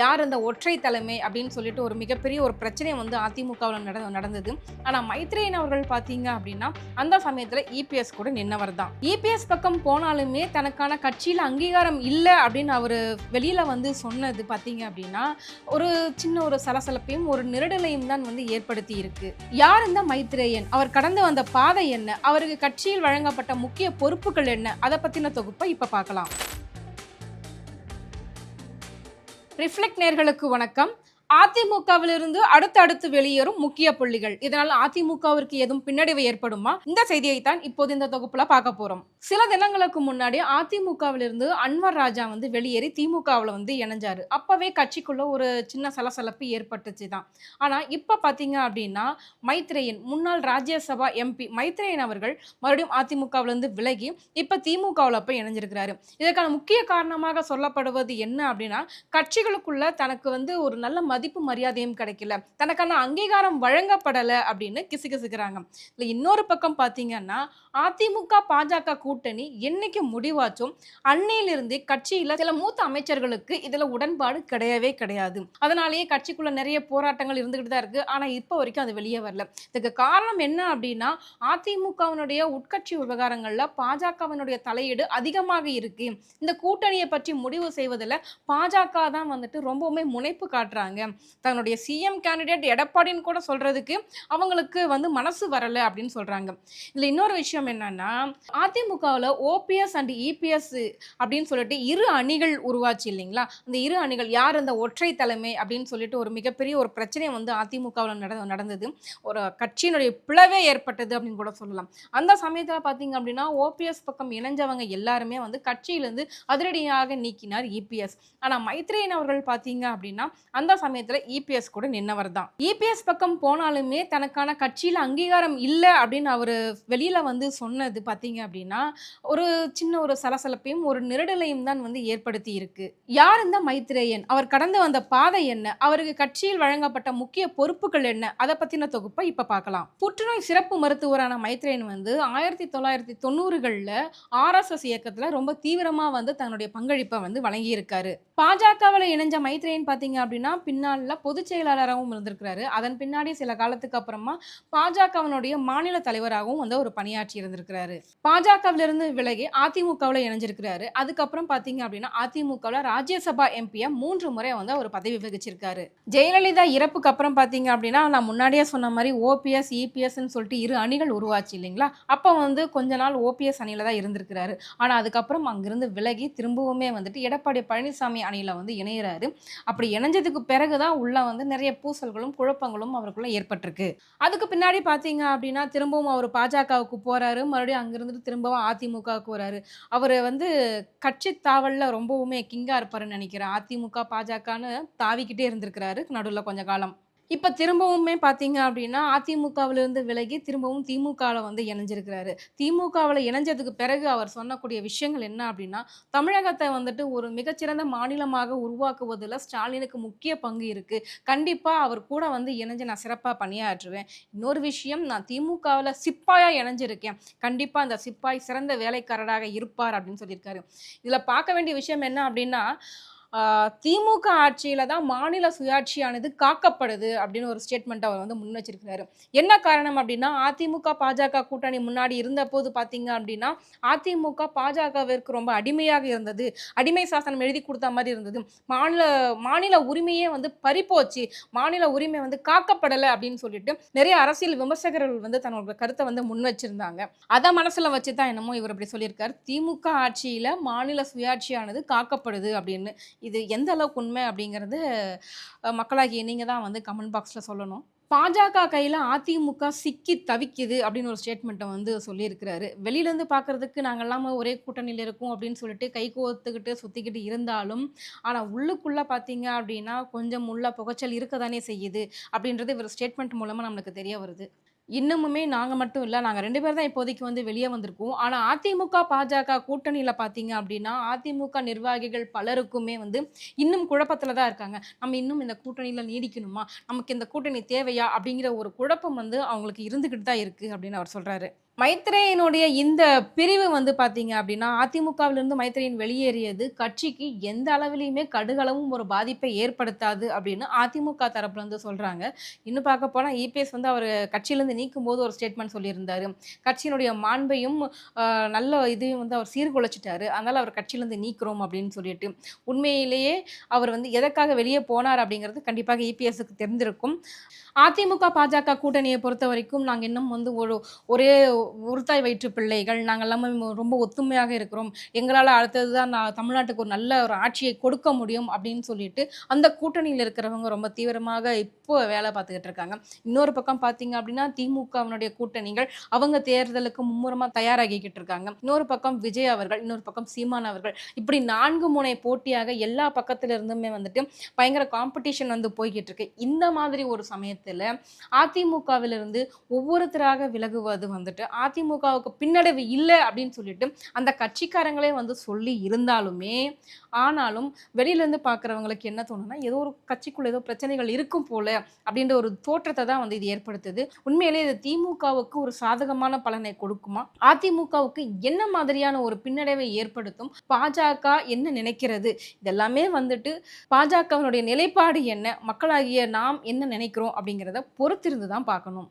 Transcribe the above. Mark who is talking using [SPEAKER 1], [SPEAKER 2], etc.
[SPEAKER 1] யார் அந்த ஒற்றை தலைமை அப்படின்னு சொல்லிட்டு ஒரு மிகப்பெரிய ஒரு பிரச்சனை வந்து அதிமுகவில் நட நடந்தது. ஆனால் மைத்ரேயன் அவர்கள் பார்த்தீங்க அப்படின்னா அந்த சமயத்தில் இபிஎஸ் கூட நின்னவர் தான். இபிஎஸ் பக்கம் போனாலுமே தனக்கான கட்சியில் அங்கீகாரம் இல்லை அப்படின்னு அவர் வெளியில் வந்து சொன்னது பார்த்தீங்க அப்படின்னா ஒரு சின்ன ஒரு சலசலப்பையும் ஒரு நெருடலையும் தான் வந்து ஏற்படுத்தி இருக்கு. யார் இந்த மைத்ரேயன்? அவர் கடந்து வந்த பாதை என்ன? அவருக்கு கட்சியில் வழங்கப்பட்ட முக்கிய பொறுப்புகள் என்ன? அதை பற்றின தொகுப்பை இப்போ பார்க்கலாம். ரிஃப்ளெக்ட் நேர்களுக்கு வணக்கம். அதிமுகவிலிருந்து அடுத்தடுத்து வெளியேறும் முக்கிய புள்ளிகள். இதனால் அதிமுகவிற்கு எதுவும் பின்னடைவு ஏற்படுமா? இந்த செய்தியை தான் இப்போது இந்த தொகுப்புல பார்க்க போறோம். சில தினங்களுக்கு முன்னாடி அதிமுகவிலிருந்து அன்வர் ராஜா வந்து வெளியேறி திமுகவில் வந்து இணைஞ்சாரு. அப்பவே கட்சிக்குள்ள ஒரு சின்ன சலசலப்பு ஏற்பட்டுச்சு தான். ஆனா இப்ப பாத்தீங்க அப்படின்னா மைத்ரேயன் முன்னாள் ராஜ்யசபா எம்பி மைத்ரேயன் அவர்கள் மறுபடியும் அதிமுகவிலிருந்து விலகி இப்ப திமுகவில் போய் இணைஞ்சிருக்கிறாரு. இதற்கான முக்கிய காரணமாக சொல்லப்படுவது என்ன அப்படின்னா கட்சிகளுக்குள்ள தனக்கு வந்து ஒரு நல்ல மதிப்பு மரியாதையும் கிடைக்கல. தனக்கான அங்கீகாரம் வழங்கப்படலை அப்படின்னு கிசுகிசுக்கிறாங்க இல்லை இன்னொரு பக்கம் பார்த்தீங்கன்னா அதிமுக பாஜக கூட்டணி என்னைக்கு முடிவாச்சும் அன்னையிலிருந்தே கட்சியில் சில மூத்த அமைச்சர்களுக்கு இதில் உடன்பாடு கிடையவே கிடையாது. அதனாலேயே கட்சிக்குள்ள நிறைய போராட்டங்கள் இருந்துகிட்டு தான் இருக்கு. ஆனால் இப்போ வரைக்கும் அது வெளியே வரல. இதுக்கு காரணம் என்ன அப்படின்னா அதிமுகவினுடைய உட்கட்சி விவகாரங்களில் பாஜகவினுடைய தலையீடு அதிகமாக இருக்கு. இந்த கூட்டணியை பற்றி முடிவு செய்வதில் பாஜக தான் வந்துட்டு ரொம்பவுமே முனைப்பு காட்டுறாங்க. தன்னுடைய சிஎம் கேண்டிடேட் எடப்பாடின்னு கூட சொல்றதுக்கு அவங்களுக்கு வந்து மனசு வரலை அப்படின்னு சொல்றாங்க. இதுல இன்னொரு விஷயம் என்னன்னா அதிமுகவில் ஓபிஎஸ் அண்ட் இபிஎஸ் அப்படின்னு சொல்லிட்டு இரு அணிகள் உருவாச்சு இல்லைங்களா? அந்த இரு அணிகள் யார் அந்த ஒற்றை தலைமை அப்படின்னு சொல்லிட்டு ஒரு மிகப்பெரிய ஒரு பிரச்சனை வந்து அதிமுகவில் நட நடந்தது. ஒரு கட்சியினுடைய பிளவே ஏற்பட்டது அப்படின்னு கூட சொல்லலாம். அந்த சமயத்தில் பார்த்தீங்க அப்படின்னா ஓபிஎஸ் பக்கம் இணைஞ்சவங்க எல்லாருமே வந்து கட்சியிலேருந்து அதிரடியாக நீக்கினார் இபிஎஸ் ஆனால் மைத்ரேயன் அவர்கள் பார்த்தீங்க அப்படின்னா அந்த சமயத்தில் இபிஎஸ் கூட நின்னவர் தான் இபிஎஸ் பக்கம் போனாலுமே தனக்கான கட்சியில் அங்கீகாரம் இல்லை அப்படின்னு அவர் வெளியில் வந்து சொன்னது பார்த்தீங்க அப்படின்னா ஒரு சின்ன ஒரு சலசலப்பையும் ஒரு நெருடலையும் தான் வந்து ஏற்படுத்தி இருக்கு. யார் இந்த மைத்ரேயன்? அவர் கடந்து வந்த பாதை என்ன? அவருக்கு கட்சியில் வழங்கப்பட்ட முக்கிய பொறுப்புகள் என்ன? அதை பற்றின தொகுப்பை இப்போ பார்க்கலாம் புற்றுநோய் சிறப்பு மருத்துவரான மைத்ரேயன் வந்து ஆயிரத்தி தொள்ளாயிரத்தி தொண்ணூறுகளில் ஆர்எஸ்எஸ் இயக்கத்தில் ரொம்ப தீவிரமாக வந்து தன்னுடைய பங்களிப்பை வந்து வழங்கியிருக்காரு. பாஜகவில் இணைஞ்ச மைத்ரேயன் பார்த்தீங்க அப்படின்னா பின்னால பொதுச் செயலாளராகவும் இருந்திருக்கிறாரு. அதன் பின்னாடி சில காலத்துக்கு அப்புறமா பாஜகவினுடைய மாநில தலைவராகவும் வந்து அவர் பணியாற்றி இருந்திருக்கிறாரு. பாஜகவிலிருந்து விலகி அதிமுகவில் இணைஞ்சிருக்கிறாரு. அதுக்கப்புறம் பார்த்தீங்க அப்படின்னா அதிமுகவில் ராஜ்யசபா எம்பியை மூன்று முறை வந்து அவர் பதவி வகிச்சிருக்காரு. ஜெயலலிதா இறப்புக்கு அப்புறம் பார்த்தீங்க அப்படின்னா நான் முன்னாடியே சொன்ன மாதிரி ஓபிஎஸ் இபிஎஸ்ன்னு சொல்லிட்டு இரு அணிகள் உருவாச்சு இல்லைங்களா? அப்போ வந்து கொஞ்ச நாள் ஓபிஎஸ் அணியில் தான் இருந்திருக்கிறாரு. ஆனால் அதுக்கப்புறம் அங்கிருந்து விலகி திரும்பவுமே வந்துட்டு எடப்பாடி பழனிசாமி அணியில் வந்து இணையிறாரு. அப்படி இணைஞ்சதுக்கு பிறகு தான் உள்ள வந்து நிறைய பூசல்களும் குழப்பங்களும் அவருக்குள்ள ஏற்பட்டிருக்கு. அதுக்கு பின்னாடி பார்த்தீங்க அப்படின்னா திரும்பவும் அவர் பாஜகவுக்கு போறாரு. மறுபடியும் அங்கிருந்து திரும்பவும் அதிமுகவுக்கு வராரு அவர் வந்து கட்சி தாவல்ல ரொம்பவுமே கிங்கா இருப்பாருன்னு நினைக்கிறேன். அதிமுக பாஜகன்னு தாவிக்கிட்டே இருந்திருக்கிறாரு நடுவில் கொஞ்ச காலம். இப்போ திரும்பவுமே பார்த்தீங்க அப்படின்னா அதிமுகவிலிருந்து விலகி திரும்பவும் திமுகவில் வந்து இணைஞ்சிருக்கிறாரு. திமுகவில் இணைஞ்சதுக்கு பிறகு அவர் சொன்னக்கூடிய விஷயங்கள் என்ன அப்படின்னா தமிழகத்தை வந்துட்டு ஒரு மிகச்சிறந்த மாநிலமாக உருவாக்குவதில் ஸ்டாலினுக்கு முக்கிய பங்கு இருக்குது கண்டிப்பாக அவர் கூட வந்து இணைஞ்சு நான் சிறப்பாக பணியாற்றுவேன். இன்னொரு விஷயம் நான் திமுகவில் சிப்பாயாக இணைஞ்சிருக்கேன். கண்டிப்பாக அந்த சிப்பாய் சிறந்த வேலைக்காரராக இருப்பார் அப்படின்னு சொல்லியிருக்காரு. இதில் பார்க்க வேண்டிய விஷயம் என்ன அப்படின்னா திமுக ஆட்சியில் தான் மாநில சுயாட்சியானது காக்கப்படுது அப்படின்னு ஒரு ஸ்டேட்மெண்ட் அவர் வந்து முன் வச்சிருக்கிறாரு. என்ன காரணம் அப்படின்னா அதிமுக பாஜக கூட்டணி முன்னாடி இருந்த போது பார்த்தீங்க அப்படின்னா அதிமுக பாஜகவிற்கு ரொம்ப அடிமையாக இருந்தது. அடிமை சாசனம் எழுதி கொடுத்த மாதிரி இருந்தது. மாநில மாநில உரிமையே வந்து பறிப்போச்சு. மாநில உரிமை வந்து காக்கப்படலை அப்படின்னு சொல்லிட்டு நிறைய அரசியல் விமர்சகர்கள் வந்து தன்னோட கருத்தை வந்து முன் வச்சிருந்தாங்க. அதை மனசில் வச்சு தான் என்னமோ இவர் இப்படி சொல்லியிருக்காரு. திமுக ஆட்சியில் மாநில சுயாட்சியானது காக்கப்படுது அப்படின்னு இது எந்த அளவுக்கு உண்மை அப்படிங்கிறது மக்களாகிய நீங்கள் தான் வந்து கமெண்ட் பாக்ஸில் சொல்லணும். பாஜக கையில் அதிமுக சிக்கி தவிக்குது அப்படின்னு ஒரு ஸ்டேட்மெண்ட்டை வந்து சொல்லியிருக்கிறாரு. வெளியிலேருந்து பார்க்கறதுக்கு நாங்கள் எல்லாமே ஒரே கூட்டணியில் இருக்கோம் அப்படின்னு சொல்லிட்டு கை கோத்துக்கிட்டு சுற்றிக்கிட்டு இருந்தாலும் ஆனால் உள்ளுக்குள்ளே பார்த்தீங்க அப்படின்னா கொஞ்சம் உள்ள புகைச்சல் இருக்க தானே செய்யுது அப்படின்றது இவர் ஸ்டேட்மெண்ட் மூலமாக நம்மளுக்கு தெரிய வருது. இன்னமுமே நாங்கள் மட்டும் இல்லை நாங்கள் ரெண்டு பேர் தான் இப்போதைக்கு வந்து வெளியே வந்திருக்கோம். ஆனால் அதிமுக பாஜக கூட்டணியில் பார்த்தீங்க அப்படின்னா அதிமுக நிர்வாகிகள் பலருக்குமே வந்து இன்னும் குழப்பத்தில் தான் இருக்காங்க. நம்ம இன்னும் இந்த கூட்டணியில் நீடிக்கணுமா? நமக்கு இந்த கூட்டணி தேவையா? அப்படிங்கிற ஒரு குழப்பம் வந்து அவங்களுக்கு இருந்துக்கிட்டு தான் இருக்குது அப்படின்னு அவர் சொல்கிறாரு மைத்ரேயனுடைய இந்த பிரிவு வந்து பார்த்தீங்க அப்படின்னா அதிமுகவிலிருந்து மைத்ரேயன் வெளியேறியது கட்சிக்கு எந்த அளவிலையுமே கடுகளவும் ஒரு பாதிப்பை ஏற்படுத்தாது அப்படின்னு அதிமுக தரப்புல சொல்கிறாங்க இன்னும் பார்க்க போனால் இபிஎஸ் வந்து அவர் கட்சியிலேருந்து நீக்கும் போது ஒரு ஸ்டேட்மெண்ட் சொல்லியிருந்தாரு. கட்சியினுடைய மாண்பையும் நல்ல இதையும் வந்து அவர் சீர்குலைச்சிட்டாரு. அதனால் அவர் கட்சியிலேருந்து நீக்கிறோம் அப்படின்னு சொல்லிட்டு. உண்மையிலேயே அவர் வந்து எதற்காக வெளியே போனார் அப்படிங்கிறது கண்டிப்பாக இபிஎஸ்க்கு தெரிந்திருக்கும். அதிமுக பாஜக கூட்டணியை பொறுத்த வரைக்கும் நாங்கள் இன்னும் வந்து ஒரு ஒரே உருத்தாய் வயிற்று பிள்ளைகள் நாங்கள் எல்லாமே ரொம்ப ஒத்துமையாக இருக்கிறோம். எங்களால் அடுத்தது தான் நான் தமிழ்நாட்டுக்கு ஒரு நல்ல ஒரு ஆட்சியை கொடுக்க முடியும் அப்படின்னு சொல்லிட்டு அந்த கூட்டணியில் இருக்கிறவங்க ரொம்ப தீவிரமாக இப்போ வேலை பார்த்துக்கிட்டு இருக்காங்க. இன்னொரு பக்கம் பார்த்தீங்க அப்படின்னா திமுகவினுடைய கூட்டணிகள் அவங்க தேர்தலுக்கு மும்முரமாக தயாராகிக்கிட்டு இருக்காங்க. இன்னொரு பக்கம் விஜய் அவர்கள் இன்னொரு பக்கம் சீமான் அவர்கள். இப்படி நான்கு முனை போட்டியாக எல்லா பக்கத்திலிருந்துமே வந்துட்டு பயங்கர காம்படிஷன் வந்து போய்கிட்டு இருக்கு. இந்த மாதிரி ஒரு சமயத்தில் அதிமுகவிலிருந்து ஒவ்வொருத்தராக விலகுவது வந்துட்டு அதிமுகவுக்கு பின்னடைவு இல்லை அப்படின்னு சொல்லிட்டு அந்த கட்சிக்காரங்களே வந்து சொல்லி இருந்தாலுமே ஆனாலும் வெளியிலேருந்து பார்க்குறவங்களுக்கு என்ன தோணுன்னா ஏதோ ஒரு கட்சிக்குள்ள ஏதோ பிரச்சனைகள் இருக்கும் போல அப்படின்ற ஒரு தோற்றத்தை தான் வந்து இது ஏற்படுத்துது. உண்மையிலே இது திமுகவுக்கு ஒரு சாதகமான பலனை கொடுக்குமா? அதிமுகவுக்கு என்ன மாதிரியான ஒரு பின்னடைவை ஏற்படுத்தும்? பாஜக என்ன நினைக்கிறது? இதெல்லாமே வந்துட்டு பாஜகவினுடைய நிலைப்பாடு என்ன? மக்களாகிய நாம் என்ன நினைக்கிறோம் அப்படிங்கிறத பொறுத்திருந்து தான் பார்க்கணும்.